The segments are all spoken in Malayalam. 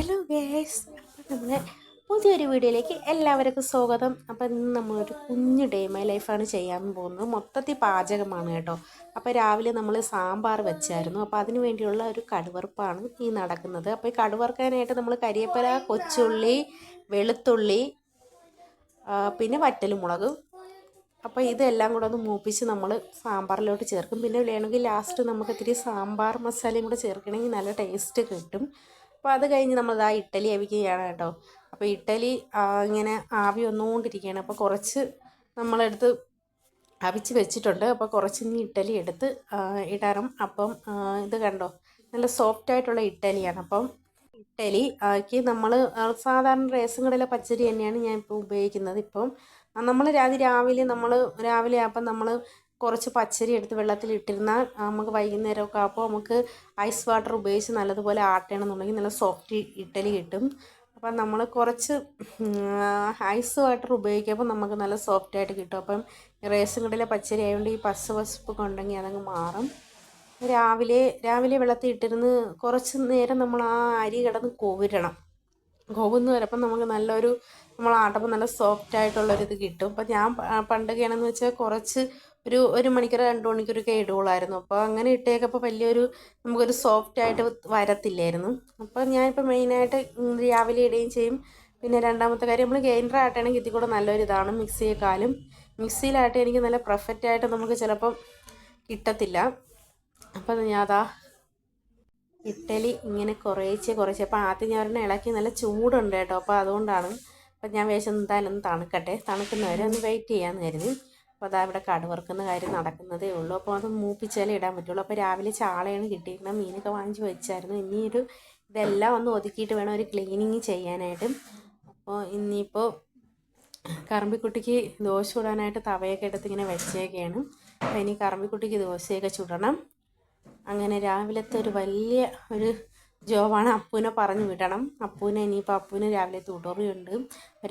ഹലോ ഗേസ് അപ്പം നമ്മളെ പുതിയൊരു വീഡിയോയിലേക്ക് എല്ലാവർക്കും സ്വാഗതം. അപ്പം ഇന്ന് നമ്മളൊരു കുഞ്ഞു ഡേ മൈ ലൈഫാണ് ചെയ്യാൻ പോകുന്നത്. മൊത്തത്തിൽ പാചകമാണ് കേട്ടോ. അപ്പോൾ രാവിലെ നമ്മൾ സാമ്പാർ വെച്ചായിരുന്നു. അപ്പോൾ അതിന് വേണ്ടിയുള്ള ഒരു കടുവറുപ്പാണ് ഈ നടക്കുന്നത്. അപ്പോൾ ഈ കടുവറുക്കാനായിട്ട് നമ്മൾ കരിയപ്പര കൊച്ചുള്ളി വെളുത്തുള്ളി പിന്നെ വറ്റൽമുളക്. അപ്പോൾ ഇതെല്ലാം കൂടെ ഒന്ന് മൂപ്പിച്ച് നമ്മൾ സാമ്പാറിലോട്ട് ചേർക്കും. പിന്നെ വേണമെങ്കിൽ ലാസ്റ്റ് നമുക്ക് ഇത്തിരി സാമ്പാർ മസാലയും കൂടെ ചേർക്കണമെങ്കിൽ നല്ല ടേസ്റ്റ് കിട്ടും. അപ്പോൾ അത് കഴിഞ്ഞ് നമ്മൾ ആ ഇഡ്ഡലി അവിക്കുകയാണ് കേട്ടോ. അപ്പോൾ ഇഡ്ഡലി ഇങ്ങനെ ആവി വന്നുകൊണ്ടിരിക്കുകയാണ്. അപ്പോൾ കുറച്ച് നമ്മളെടുത്ത് അവിച്ച് വെച്ചിട്ടുണ്ട്. അപ്പോൾ കുറച്ച് ഇനി ഇഡ്ഡലി എടുത്ത് ഇടണം അപ്പം ഇത് കണ്ടോ? നല്ല സോഫ്റ്റ് ആയിട്ടുള്ള ഇഡ്ഡലിയാണ്. അപ്പം ഇഡ്ഡലി ആക്കി നമ്മൾ സാധാരണ റേഷൻ കടയിലെ പച്ചരി തന്നെയാണ് ഞാൻ ഇപ്പോൾ ഉപയോഗിക്കുന്നത്. ഇപ്പം നമ്മൾ രാതി രാവിലെ നമ്മൾ രാവിലെ ആകുമ്പോൾ നമ്മൾ കുറച്ച് പച്ചരി എടുത്ത് വെള്ളത്തിൽ ഇട്ടിരുന്നാൽ നമുക്ക് വൈകുന്നേരമൊക്കെ അപ്പോൾ നമുക്ക് ഐസ് വാട്ടർ ഉപയോഗിച്ച് നല്ലതുപോലെ ആട്ടണമെന്നുണ്ടെങ്കിൽ നല്ല സോഫ്റ്റ് ഇഡ്ഡലി കിട്ടും. അപ്പം നമ്മൾ കുറച്ച് ഐസ് വാട്ടർ ഉപയോഗിക്കുമ്പോൾ നമുക്ക് നല്ല സോഫ്റ്റ് ആയിട്ട് കിട്ടും. അപ്പം റേഷൻ കടയിലെ പച്ചരി ആയതുകൊണ്ട് ഈ പസ് പസുപ്പൊക്കെ ഉണ്ടെങ്കിൽ അതങ്ങ് മാറും. രാവിലെ രാവിലെ വെള്ളത്തിൽ ഇട്ടിരുന്ന് കുറച്ച് നേരം നമ്മൾ ആ അരി കിടന്ന് കോവിരണം. കോവുന്ന വരപ്പം നമുക്ക് നല്ലൊരു നമ്മൾ ആട്ടപ്പം നല്ല സോഫ്റ്റ് ആയിട്ടുള്ളൊരിത് കിട്ടും. അപ്പം ഞാൻ പണ്ടൊക്കെയാണെന്ന് വെച്ചാൽ കുറച്ച് ഒരു ഒരു മണിക്കൂർ രണ്ട് മണിക്കൂറൊക്കെ ഇടുകയുള്ളായിരുന്നു. അപ്പോൾ അങ്ങനെ ഇട്ടേക്കപ്പോൾ വലിയൊരു നമുക്കൊരു സോഫ്റ്റ് ആയിട്ട് വരത്തില്ലായിരുന്നു. അപ്പോൾ ഞാനിപ്പോൾ മെയിനായിട്ട് രാവിലെ ഇടുകയും ചെയ്യും. പിന്നെ രണ്ടാമത്തെ കാര്യം നമ്മൾ ഗ്രൈൻഡർ ആട്ടാണെങ്കിൽ ഇതിൽ കൂടെ നല്ലൊരു ഇതാണ് മിക്സിയെക്കാളും മിക്സിയിലായിട്ട് എനിക്ക് നല്ല പെർഫെക്റ്റ് ആയിട്ട് നമുക്ക് ചിലപ്പം കിട്ടത്തില്ല. അപ്പോൾ ഞാൻ അതാ ഇഡ്ഡലി ഇങ്ങനെ കുറേച്ചേ കുറേച്ചേ. അപ്പോൾ ആദ്യം ഞാൻ ഒരെണ്ണം ഇളക്കി നല്ല ചൂടുണ്ട് കേട്ടോ. അപ്പോൾ അതുകൊണ്ടാണ്. അപ്പം ഞാൻ വേഷം എന്തായാലും ഒന്ന് തണുക്കട്ടെ. തണുക്കുന്നവരെ ഒന്ന് വെയിറ്റ് ചെയ്യാമെന്ന് കരുതി. അപ്പോൾ അതാ ഇവിടെ കടുവറുക്കുന്ന കാര്യം നടക്കുന്നതേ ഉള്ളൂ. അപ്പോൾ അത് മൂപ്പിച്ചാലേ ഇടാൻ പറ്റുള്ളൂ. അപ്പോൾ രാവിലെ ചാളയാണ് കിട്ടിയിരുന്നത്. മീനൊക്കെ വാങ്ങിച്ച് വെച്ചായിരുന്നു. ഇനി ഒരു ഇതെല്ലാം ഒന്ന് ഒതുക്കിയിട്ട് വേണം ഒരു ക്ലീനിങ് ചെയ്യാനായിട്ട്. അപ്പോൾ ഇനിയിപ്പോൾ കറമ്പിക്കുട്ടിക്ക് ദോശ ചുടാനായിട്ട് തവയൊക്കെ എടുത്ത് ഇങ്ങനെ വെച്ചേക്കാണ്. അപ്പോൾ ഇനി കറമ്പിക്കുട്ടിക്ക് ദോശയൊക്കെ ചുടണം. അങ്ങനെ രാവിലത്തെ ഒരു വലിയ ഒരു ജോബാണ് അപ്പൂനെ പറഞ്ഞു വിടണം. അപ്പൂനെ ഇനിയിപ്പോൾ അപ്പൂന് രാവിലെ തുടറിയുണ്ട്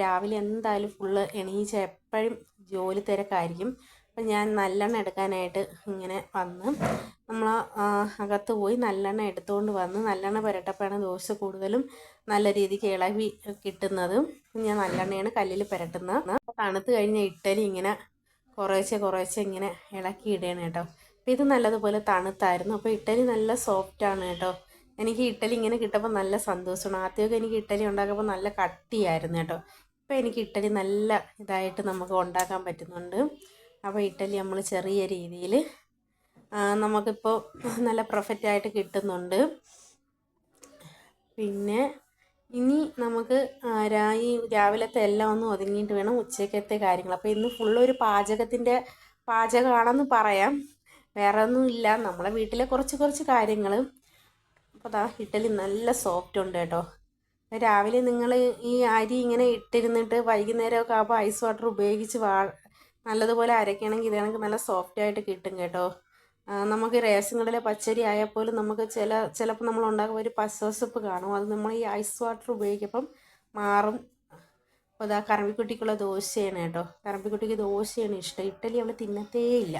രാവിലെ എന്തായാലും ഫുള്ള് എണീച്ച് എപ്പോഴും ജോലി തിരക്കായിരിക്കും. അപ്പം ഞാൻ നല്ലെണ്ണ എടുക്കാനായിട്ട് ഇങ്ങനെ വന്ന് നമ്മൾ അകത്ത് പോയി നല്ലെണ്ണ എടുത്തുകൊണ്ട് വന്ന് നല്ലെണ്ണ പുരട്ടപ്പോഴാണ് ദോശ കൂടുതലും നല്ല രീതിക്ക് ഇളവി കിട്ടുന്നത്. ഞാൻ നല്ലെണ്ണയാണ് കല്ലിൽ പുരട്ടുന്നത്. തണുത്ത് കഴിഞ്ഞ ഇട്ടലി ഇങ്ങനെ കുറേശ്ശെ കുറേശ്ശെ ഇങ്ങനെ ഇളക്കി ഇടണം കേട്ടോ. ഇത് നല്ലതുപോലെ തണുത്തായിരുന്നു. അപ്പോൾ ഇട്ടലി നല്ല സോഫ്റ്റാണ് കേട്ടോ. എനിക്ക് ഇഡ്ഡലി ഇങ്ങനെ കിട്ടുമ്പോൾ നല്ല സന്തോഷമാണ്. ആദ്യമൊക്കെ എനിക്ക് ഇഡ്ഡലി ഉണ്ടാക്കുമ്പോൾ നല്ല കട്ടിയായിരുന്നു കേട്ടോ. ഇപ്പോൾ എനിക്ക് ഇഡ്ഡലി നല്ല ഇതായിട്ട് നമുക്ക് ഉണ്ടാക്കാൻ പറ്റുന്നുണ്ട്. അപ്പോൾ ഇഡ്ഡലി നമ്മൾ ചെറിയ രീതിയിൽ നമുക്കിപ്പോൾ നല്ല പെർഫെക്റ്റ് ആയിട്ട് കിട്ടുന്നുണ്ട്. പിന്നെ ഇനി നമുക്ക് ഈ രാവിലത്തെ എല്ലാം ഒന്ന് ഒതുങ്ങിയിട്ട് വേണം ഉച്ചക്കത്തെ കാര്യങ്ങൾ. അപ്പോൾ ഇന്ന് ഫുള്ളൊരു പാചകത്തിന്റെ പാചകമാണെന്ന് പറയാം. വേറെ ഒന്നും ഇല്ല. നമ്മളെ വീട്ടിലെ കുറച്ച് കുറച്ച് കാര്യങ്ങൾ അപ്പോൾ ദാ ഇഡ്ഡലി നല്ല സോഫ്റ്റ് ഉണ്ട് കേട്ടോ. രാവിലെ നിങ്ങൾ ഈ അരി ഇങ്ങനെ ഇട്ടിരുന്നിട്ട് വൈകുന്നേരമൊക്കെ ആകുമ്പോൾ ഐസ് വാട്ടർ ഉപയോഗിച്ച് വാ നല്ലതുപോലെ അരയ്ക്കണമെങ്കിൽ ഇതാണെങ്കിൽ നല്ല സോഫ്റ്റ് ആയിട്ട് കിട്ടും കേട്ടോ. നമുക്ക് റേഷൻ പച്ചരി ആയാൽ പോലും നമുക്ക് ചില ചിലപ്പോൾ നമ്മൾ ഉണ്ടാക്കുമ്പോൾ ഒരു പസവസപ്പ് കാണും. അത് നമ്മൾ ഈ ഐസ് വാട്ടർ ഉപയോഗിക്കുമ്പം മാറും. അപ്പോൾ ഇതാ കറമ്പിക്കുട്ടിക്കുള്ള ദോശയാണ് കേട്ടോ. കറമ്പിക്കുട്ടിക്ക് ദോശയാണ് ഇഷ്ടം. ഇഡ്ഡലി അവൾ തിന്നത്തേ ഇല്ല.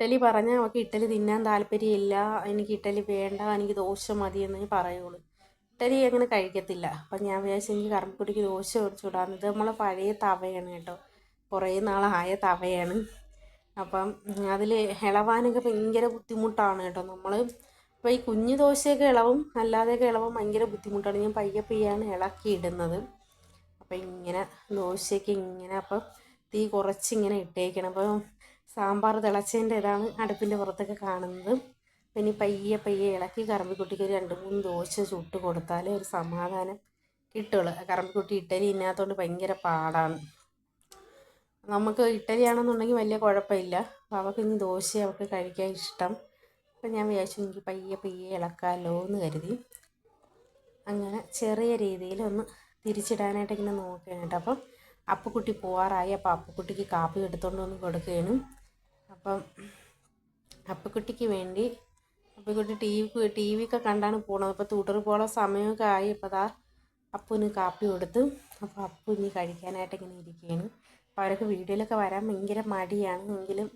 ഇഡ്ഡലി പറഞ്ഞാൽ അവൾക്ക് ഇഡ്ഡലി തിന്നാൻ താല്പര്യമില്ല. എനിക്ക് ഇഡ്ഡലി വേണ്ട എനിക്ക് ദോശ മതി എന്നേ പറയുള്ളൂ. ഇഡ്ഡലി അങ്ങനെ കഴിക്കത്തില്ല. അപ്പം ഞാൻ വിചാരിച്ചു എനിക്ക് കറമ്പുടിക്ക് ദോശ ഒഴിച്ചു ഇത് നമ്മളെ പഴയ തവയാണ് കേട്ടോ. കുറേ നാളായ തവയാണ്. അപ്പം അതിൽ ഇളവാനൊക്കെ ഭയങ്കര ബുദ്ധിമുട്ടാണ് കേട്ടോ. നമ്മൾ അപ്പോൾ ഈ കുഞ്ഞു ദോശയൊക്കെ ഇളവും അല്ലാതെയൊക്കെ ഇളവും ഭയങ്കര ബുദ്ധിമുട്ടാണ്. ഞാൻ പയ്യെ പെയ്യാണ് ഇളക്കി ഇടുന്നത്. അപ്പം ഇങ്ങനെ ദോശയ്ക്ക് ഇങ്ങനെ അപ്പം തീ കുറച്ചിങ്ങനെ ഇട്ടേക്കണം. അപ്പം സാമ്പാർ തിളച്ചതിന്റെ ഇതാണ് അടുപ്പിന്റെ പുറത്തൊക്കെ കാണുന്നത്. പിന്നെ പയ്യെ പയ്യെ ഇളക്കി കറമ്പിക്കുട്ടിക്ക് ഒരു രണ്ട് മൂന്ന് ദോശ ചുട്ട് കൊടുത്താലേ ഒരു സമാധാനം കിട്ടുള്ളൂ. കറമ്പിക്കുട്ടി ഇട്ടലി ഇന്നാത്തോണ്ട് ഭയങ്കര പാടാണ്. നമുക്ക് ഇട്ടലിയാണെന്നുണ്ടെങ്കിൽ വലിയ കുഴപ്പമില്ല. അപ്പോൾ അവൾക്ക് ഇനി ദോശ അവൾക്ക് കഴിക്കാൻ ഇഷ്ടം. അപ്പം ഞാൻ വിചാരിച്ചു എനിക്ക് പയ്യെ പയ്യെ ഇളക്കാമല്ലോ എന്ന് കരുതി. അങ്ങനെ ചെറിയ രീതിയിൽ ഒന്ന് തിരിച്ചിടാനായിട്ട് ഇങ്ങനെ നോക്കുകയാണ് കേട്ടോ. അപ്പം അപ്പുക്കുട്ടി പോവാറായി. അപ്പോൾ അപ്പുക്കുട്ടിക്ക് കാപ്പി എടുത്തുകൊണ്ട് വന്ന് കൊടുക്കുകയാണ്. അപ്പം അപ്പക്കുട്ടിക്ക് വേണ്ടി അപ്പക്കുട്ടി ടി വി ടി വി ഒക്കെ കണ്ടാണ് പോണത്. അപ്പോൾ തുടർ പോകാൻ സമയമൊക്കെ ആയി. അപ്പോൾ അതാ അപ്പുവിന് കാപ്പി കൊടുത്ത് അപ്പോൾ അപ്പു ഇനി കഴിക്കാനായിട്ട് ഇങ്ങനെ ഇരിക്കുകയാണ് അപ്പോൾ അവരൊക്കെ വീഡിയോയിലൊക്കെ വരാൻ ഭയങ്കര മടിയാണ്. എങ്കിലും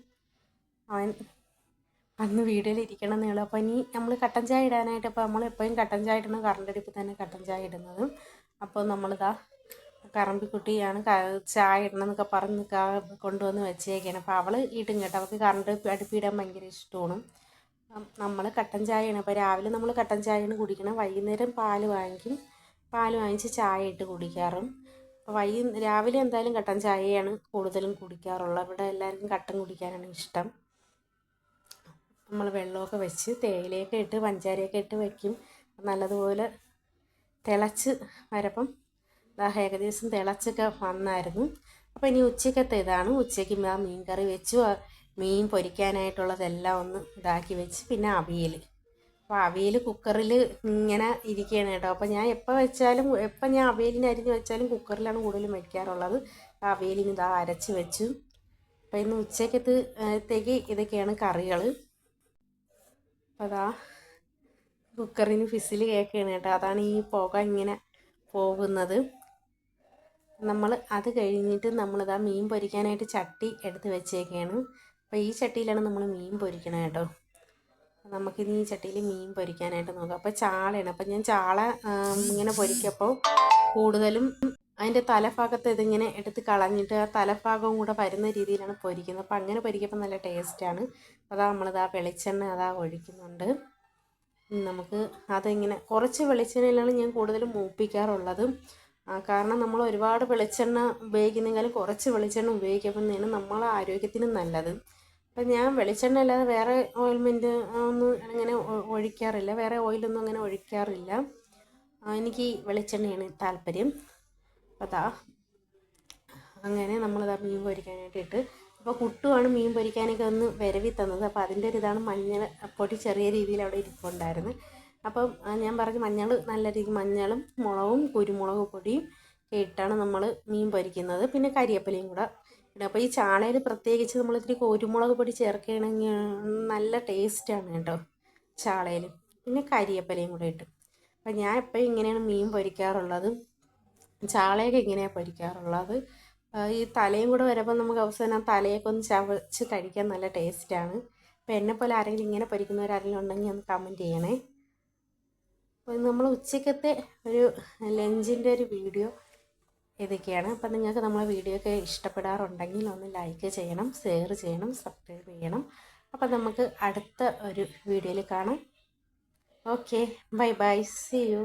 അവൻ അന്ന് വീഡിയോയിൽ ഇരിക്കണം എന്നുള്ളൂ അപ്പോൾ ഇനി നമ്മൾ കട്ടൻ ചായ ഇടാനായിട്ട് അപ്പോൾ നമ്മൾ എപ്പോഴും കട്ടൻ ചായ ഇടുന്നത് കറണ്ട് അടുപ്പിൽ തന്നെ കട്ടൻ ചായ ഇടുന്നത്. അപ്പോൾ നമ്മളിതാ കറമ്പിക്കുട്ടിയാണ് ചായ ഇടണമെന്നൊക്കെ പറഞ്ഞ് കൊണ്ടുവന്ന് വെച്ചേക്കാണ് അപ്പോൾ അവൾ ഇടും കേട്ടോ. അവൾക്ക് കറണ്ട് അടുപ്പിടാൻ ഭയങ്കര ഇഷ്ടമാണ്. നമ്മൾ കട്ടൻ ചായയാണ്. അപ്പോൾ രാവിലെ നമ്മൾ കട്ടൻ ചായയാണ് കുടിക്കണം. വൈകുന്നേരം പാൽ വാങ്ങിക്കും. പാൽ വാങ്ങിച്ച് ചായ ഇട്ട് കുടിക്കാറും. അപ്പോൾ വൈ രാവിലെ എന്തായാലും കട്ടൻ ചായയാണ് കൂടുതലും കുടിക്കാറുള്ളത്. ഇവിടെ എല്ലാവർക്കും കട്ടൻ കുടിക്കാനാണ് ഇഷ്ടം. നമ്മൾ വെള്ളമൊക്കെ വെച്ച് തേയിലയൊക്കെ ഇട്ട് പഞ്ചാരയൊക്കെ ഇട്ട് വയ്ക്കും നല്ലതുപോലെ തിളച്ച് വരപ്പം ദാ ഏകദേശം തിളച്ചൊക്കെ വന്നായിരുന്നു. അപ്പോൾ ഇനി ഉച്ചക്കത്തെ ഇതാണ്. ഉച്ചയ്ക്ക് ആ മീൻ കറി വെച്ചു മീൻ പൊരിക്കാനായിട്ടുള്ളതെല്ലാം ഒന്ന് ഇതാക്കി വെച്ച് പിന്നെ അവിയൽ. അപ്പോൾ അവിയൽ കുക്കറിൽ ഇങ്ങനെ ഇരിക്കുകയാണ് കേട്ടോ. അപ്പോൾ ഞാൻ എപ്പോൾ വെച്ചാലും എപ്പോൾ ഞാൻ അവിയലിന് അരിഞ്ഞ് വെച്ചാലും കുക്കറിലാണ് കൂടുതലും വയ്ക്കാറുള്ളത് അവിയലിന് ഇതാ അരച്ച് വെച്ചു. അപ്പോൾ ഇന്ന് ഉച്ചക്കത്തേക്ക് ഇതൊക്കെയാണ് കറികൾ അപ്പോൾ അതാ കുക്കറിന് ഫിസിൽ കേൾക്കുകയാണ് കേട്ടോ. അതാണ് ഈ പുക ഇങ്ങനെ പോകുന്നത്. നമ്മൾ അത് കഴിഞ്ഞിട്ട് നമ്മളിതാ മീൻ പൊരിക്കാനായിട്ട് ചട്ടി എടുത്ത് വെച്ചേക്കാണ്. അപ്പോൾ ഈ ചട്ടിയിലാണ് നമ്മൾ മീൻ പൊരിക്കണത് കേട്ടോ. നമുക്കിനി ഈ ചട്ടിയിൽ മീൻ പൊരിക്കാനായിട്ട് നോക്കാം. അപ്പോൾ ചാളയാണ്. അപ്പോൾ ഞാൻ ചാള ഇങ്ങനെ പൊരിക്കപ്പോൾ കൂടുതലും അതിന്റെ തലഭാഗത്ത് ഇതിങ്ങനെ എടുത്ത് കളഞ്ഞിട്ട് ആ തലഭാഗവും കൂടെ വരുന്ന രീതിയിലാണ് പൊരിക്കുന്നത്. അപ്പോൾ അങ്ങനെ പൊരിക്കുമ്പോൾ നല്ല ടേസ്റ്റാണ്. അതാ നമ്മളിതാ വെളിച്ചെണ്ണ അതാ ഒഴിക്കുന്നുണ്ട്. നമുക്ക് അതിങ്ങനെ കുറച്ച് വെളിച്ചെണ്ണയിലാണ് ഞാൻ കൂടുതലും മൂപ്പിക്കാറുള്ളത്. കാരണം നമ്മൾ ഒരുപാട് വെളിച്ചെണ്ണ ഉപയോഗിക്കുന്നതിലും കുറച്ച് വെളിച്ചെണ്ണ ഉപയോഗിക്കുമ്പോഴാണ് നമ്മളെ ആരോഗ്യത്തിന് നല്ലത്. അപ്പം ഞാൻ വെളിച്ചെണ്ണ അല്ലാതെ വേറെ ഓയിൽമെന്റ് ഒന്നും അങ്ങനെ ഒഴിക്കാറില്ല. വേറെ ഓയിലൊന്നും അങ്ങനെ ഒഴിക്കാറില്ല. എനിക്ക് വെളിച്ചെണ്ണയാണ് താല്പര്യം. അതാ അങ്ങനെ നമ്മളിതാ മീൻ പൊരിക്കാനായിട്ട് ഇട്ട് അപ്പോൾ കുട്ടുവാണ് മീൻ പൊരിക്കാനൊക്കെ ഒന്ന് വരവി തന്നത് അപ്പോൾ അതിന്റെ ഒരു ഇതാണ് മഞ്ഞൾ പൊടി ചെറിയ രീതിയിൽ അവിടെ ഇരിപ്പുണ്ടായിരുന്നു. അപ്പം ഞാൻ പറഞ്ഞു മഞ്ഞൾ നല്ല രീതിക്ക് മഞ്ഞളും മുളകും കുരുമുളക് പൊടിയും ഇട്ടാണ് നമ്മൾ മീൻ പൊരിക്കുന്നത്. പിന്നെ കരിയപ്പലയും കൂടെ അപ്പോൾ ഈ ചാളയിൽ പ്രത്യേകിച്ച് നമ്മൾ ഇത്തിരി കുരുമുളക് പൊടി ചേർക്കുകയാണെങ്കിൽ നല്ല ടേസ്റ്റാണ് കേട്ടോ ചാളയിൽ പിന്നെ കരിയപ്പലയും കൂടെ ഇട്ട്. അപ്പം ഞാൻ എപ്പോഴും ഇങ്ങനെയാണ് മീൻ പൊരിക്കാറുള്ളത്. ചാളയൊക്കെ ഇങ്ങനെയാണ് പൊരിക്കാറുള്ളത്. ഈ തലയും കൂടെ വരുമ്പോൾ നമുക്ക് അവസാനം തലയൊക്കെ ഒന്ന് ചവച്ച് കഴിക്കാൻ നല്ല ടേസ്റ്റാണ് അപ്പോൾ എന്നെപ്പോലെ ആരെങ്കിലും ഇങ്ങനെ പൊരിക്കുന്നവരാരെങ്കിലും ഉണ്ടെങ്കിൽ ഒന്ന് കമന്റ് ചെയ്യണേ. നമ്മൾ ഉച്ചക്കത്തെ ഒരു ലഞ്ചിന്റെ ഒരു വീഡിയോ ഇതൊക്കെയാണ്. അപ്പം നിങ്ങൾക്ക് നമ്മളെ വീഡിയോ ഒക്കെ ഇഷ്ടപ്പെടാറുണ്ടെങ്കിൽ ഒന്ന് ലൈക്ക് ചെയ്യണം ഷെയർ ചെയ്യണം സബ്സ്ക്രൈബ് ചെയ്യണം. അപ്പം നമുക്ക് അടുത്ത ഒരു വീഡിയോയിൽ കാണാം. Okay bye bye see you